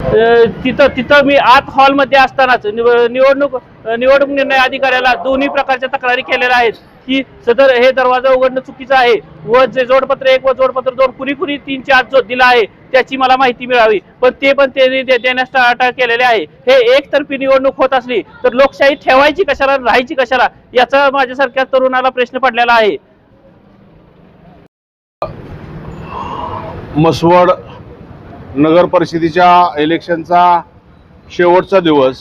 तिथं तिथं मी आत हॉलमध्ये असतानाच निवडणूक निवडणूक निर्णय अधिकाऱ्याला दोन्ही प्रकारच्या तक्रारी केलेल्या आहेत. की सदर हे दरवाजा उघडणं चुकीचं आहे व जे जोडपत्र एक व जोडपत्र दोन कुणी कुणी तीन चार जो दिला आहे त्याची मला माहिती मिळावी. पण ते पण त्यांनी दे- देण्यास टाळाटाळ केलेले आहे. हे एकतर्फी निवडणूक होत असली तर लोकशाही ठेवायची कशाला राहायची कशाला याचा माझ्यासारख्या तरुणाला प्रश्न पडलेला आहे. मसवड नगर परिषदेच्या इलेक्शनचा शेवटचा दिवस.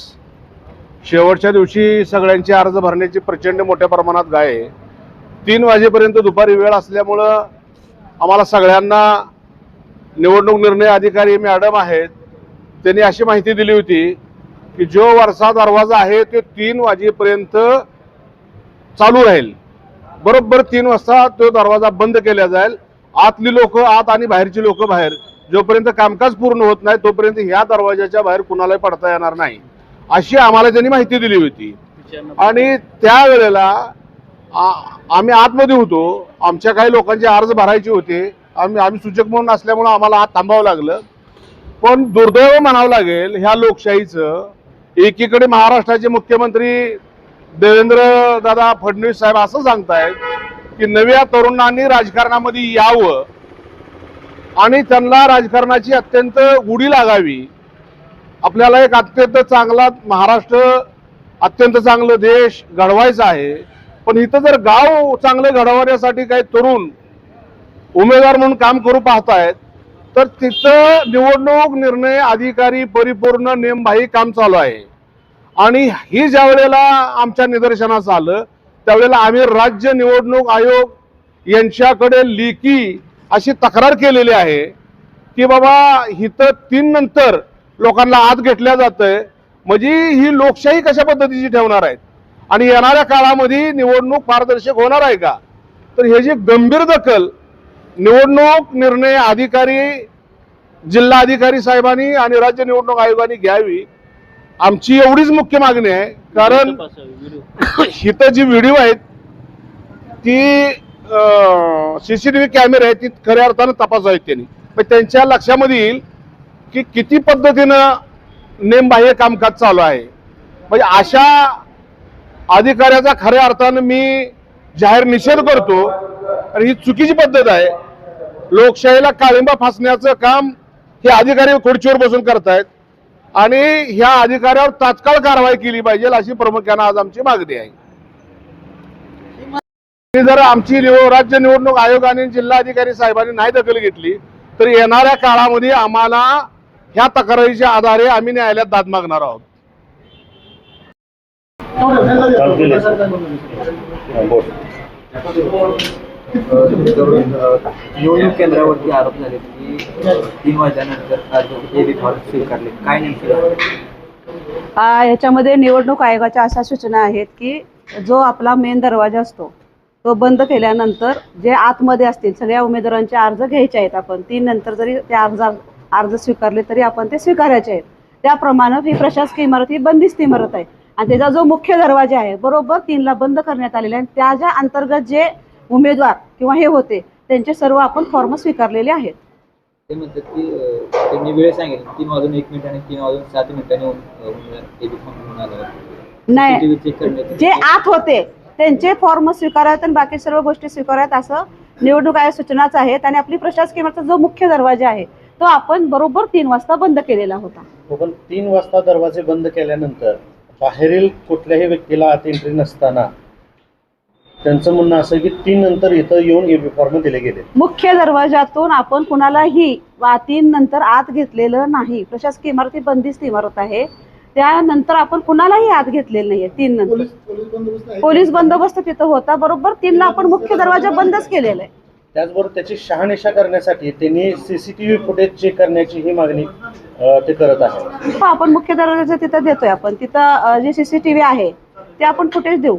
शेवटच्या दिवशी सगळ्यांचे अर्ज भरण्याची प्रचंड मोठ्या प्रमाणात गाय आहे. तीन वाजेपर्यंत दुपारी वेळ असल्यामुळं आम्हाला सगळ्यांना निवडणूक निर्णय अधिकारी मॅडम आहेत त्यांनी अशी माहिती दिली होती की जो वरचा दरवाजा आहे तो तीन वाजेपर्यंत चालू राहील. बरोबर तीन वाजता तो दरवाजा बंद केला जाईल. आतली लोक आत आणि बाहेरची लोक बाहेर. जोपर्यंत कामकाज पूर्ण होत नाही तोपर्यंत ह्या दरवाजाच्या बाहेर कुणालाही पडता येणार नाही. अशी आम्हाला त्यांनी माहिती दिली होती. आणि त्यावेळेला आम्ही आतमध्ये होतो. आमच्या काही लोकांचे अर्ज भरायचे होते. आम्ही आम्ही सूचक म्हणून असल्यामुळं आम्हाला आत थांबावं लागलं. पण दुर्दैव म्हणावं लागेल ह्या लोकशाहीचं एकीकडे महाराष्ट्राचे मुख्यमंत्री देवेंद्र दादा फडणवीस साहेब असं सांगतायत की नव्या तरुणांनी राजकारणामध्ये यावं. आणि त्यांना राजकारणाची अत्यंत गुढी लागावी. आपल्याला एक अत्यंत चांगला महाराष्ट्र अत्यंत चांगलं देश घडवायचा आहे. पण इथं जर गाव चांगले घडवण्यासाठी काही तरुण उमेदवार म्हणून काम करू पाहतायत तर तिथं निवडणूक निर्णय अधिकारी परिपूर्ण नेमबाही काम चालू आहे. आणि ही ज्या वेळेला आमच्या निदर्शनास आलं त्यावेळेला आम्ही राज्य निवडणूक आयोग यांच्याकडे लेखी अशी तक्रार केलेली आहे की बाबा इथं तीन नंतर लोकांना आत घेतल्या जातंय. म्हणजे ही लोकशाही कशा पद्धतीची ठेवणार आहेत? आणि येणाऱ्या काळामध्ये निवडणूक पारदर्शक होणार आहे का? तर ह्याची गंभीर दखल निवडणूक निर्णय अधिकारी जिल्हा अधिकारी साहेबांनी आणि राज्य निवडणूक आयोगाने घ्यावी आमची एवढीच मुख्य मागणी आहे. कारण इथं जी व्हिडिओ आहेत ती सीसीटीव्ही कॅमेरे आहेत ती खऱ्या अर्थानं तपासावीत त्यांनी. पण त्यांच्या लक्षामध्ये येईल की किती पद्धतीनं नेमबाह्य कामकाज चालू आहे. म्हणजे अशा अधिकाऱ्याचा खऱ्या अर्थानं मी जाहीर निषेध करतो. आणि ही चुकीची पद्धत आहे. लोकशाहीला काळिंबा फासण्याचं काम हे अधिकारी खुर्चीवर बसून करतायत. आणि ह्या अधिकाऱ्यावर तात्काळ कारवाई केली पाहिजे अशी प्रामुख्यानं आज आमची मागणी आहे. जर आमची निव- राज्य निवडणूक आयोगाने जिल्हाधिकारी साहेबांनी नाही दखल घेतली तर येणाऱ्या काळामध्ये आम्हाला ह्या तक्रारीच्या आधारे आम्ही न्यायालयात दाद मागणार आहोत. निवडणूक केंद्रावरती आरोप झाले की तीन वाजल्यानंतर स्वीकारले काय नेमकी आ, ह्याच्यामध्ये निवडणूक आयोगाच्या अशा सूचना आहेत की जो आपला मेन दरवाजा असतो तो बंद केल्यानंतर जे आतमध्ये असतील सगळ्या उमेदवारांचे अर्ज घ्यायचे आहेत आपण तीन नंतर जरी ते अर्ज अर्ज स्वीकारले तरी आपण ते स्वीकारायचे आहेत. त्याप्रमाणे ही प्रशासकीय इमारत ही बंदिस्त इमारत आहे. आणि त्याचा जो मुख्य दरवाजा आहे बरोबर तीनला बंद करण्यात आलेला आहे. आणि त्याच्या अंतर्गत जे उमेदवार किंवा हे होते त्यांचे सर्व आपण फॉर्म स्वीकारलेले आहेत. ते म्हणतात की त्यांनी वेळ सांगितली. तीन वाजून एक मिनिट आणि तीन वाजून सात मिनिटांनी नाही जे आत होते त्यांचे फॉर्म स्वीकारायत आणि बाकी सर्व गोष्टी स्वीकारायत असं निवडणूक आयोग सूचनाच आहेत. आणि आपली प्रशासकीय जो मुख्य दरवाजा आहे तो आपण बरोबर तीन वाजता बंद केलेला होता. हो, पण तीन वाजता दरवाजे बंद केल्यानंतर बाहेरील कुठल्याही व्यक्तीला आत एंट्री नसताना त्यांचं म्हणणं असं की तीन नंतर इथं येऊन फॉर्म दिले गेले. मुख्य दरवाजातून आपण कुणालाही वा तीन नंतर आत घेतलेलं नाही. प्रशासकीय इमारत बंदिस्त इमारत आहे. त्यानंतर आपण कुणालाही आत घेतलेलं नाहीये तीन नंतर. पोलीस बंदोबस्त तिथं होता बरोबर? तीनला आपण मुख्य दरवाजा बंदच केलेला आहे. त्याचबरोबर त्याची शहानिशा करण्यासाठी त्यांनी सीसीटीव्ही फुटेज चेक करण्याची ही मागणी ते करत आहे आपण मुख्य दरवाजा तिथं देतोय आपण. तिथं जे सीसीटीव्ही आहे ते आपण फुटेज देऊ.